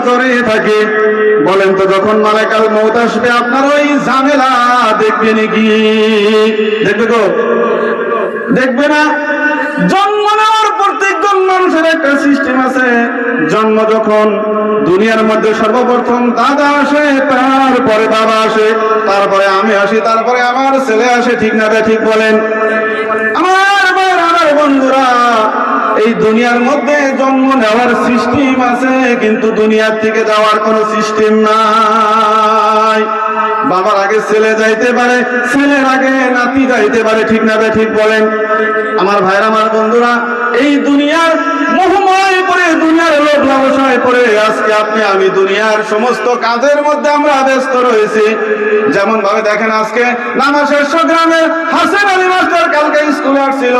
জড়িয়ে থাকি। বলেন তো, যখন মালাকাল মৌত আসবে, আপনার ওই ঝামেলা দেখবে নাকি? দেখবে তো? দেখবে না? জন্ম নেওয়ার প্রত্যেকজন মানুষের একটা সিস্টেম আছে। জন্ম যখন দুনিয়ার মধ্যে সর্বপ্রথম দাদা আসে, তারপরে বাবা আসে, তারপরে আমি আসি, তারপরে আমার ছেলে আসে, ঠিক না ঠিক বলেন? আমার ভাইয়ের, আমার বন্ধুরা এই দুনিয়ার মধ্যে জন্ম নেওয়ার সিস্টেম আছে, কিন্তু দুনিয়ার থেকে যাওয়ার কোনো সিস্টেম নাই। বাবার আগে ছেলে যাইতে পারে, ছেলের আগে নাতি যাইতে পারে, ঠিক না বে, ঠিক বলেন? আমার ভাইরা, আমার বন্ধুরা, এই দুনিয়ার মোহময় পরে, দুনিয়ার লোক লালসায় পরে, আজকে আপনি, আমি দুনিয়ার সমস্ত কাজের মধ্যে আমরা ব্যস্ত রয়েছি। যেমন ভাবে দেখেন আজকে নামাজের গ্রামে হাসেন আলী মাস্টার কালকে স্কুলে আসছিল।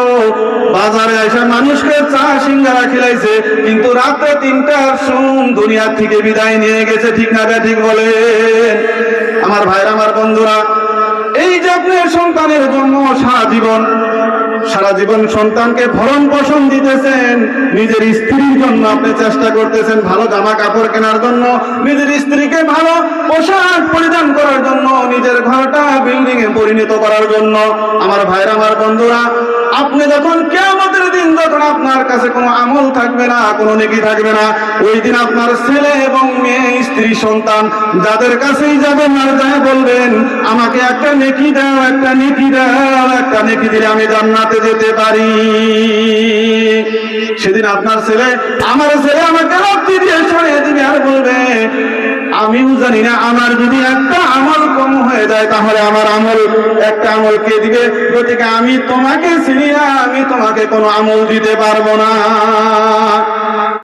বাজারে কিন্তু রাত্রে তিনটার সুম দুনিয়ার থেকে বিদায় নিয়ে গেছে, ঠিক না ঠিক বলে। আমার ভাইরা, আমার বন্ধুরা, এই যে সন্তানের জন্য সারা জীবন সারা জীবন সন্তানকে ভরণ পোষণ দিতেছেন নিজের স্ত্রীর জন্য আপনি চেষ্টা করতেছেন ভালো জামা কাপড় কেনার জন্য, নিজের স্ত্রীকে ভালো পোশাক পরিধান করার জন্য, নিজের ঘরটা বিল্ডিং এ পরিণত করার জন্য। আমার ভাইরা আমার বন্ধুরা, আপনি যখন কেমতের দিন যখন আপনার কাছে কোনো আমল থাকবে না, কোনো নেকি থাকবে না, ওই দিন আপনার ছেলে এবং মেয়ে, স্ত্রী, সন্তান যাদের কাছেই যাবেন আর যায় বলবেন, আমাকে একটা নেকি দাও, একটা নেকি দাও, একটা নেকি দিলে আমি জান্নাতে যেতে পারি। সেদিন আপনার ছেলে আমার ছেলে আমাকে রক্তি দিয়ে সরিয়ে দিবে আর বলবে, আমিও জানি না, আমার যদি একটা আমল কম হয়ে যায়, তাহলে আমার আমল, একটা আমল কে দিবে? গতিকে আমি তোমাকে চিনি না, আমি তোমাকে কোনো আমল দিতে পারব না।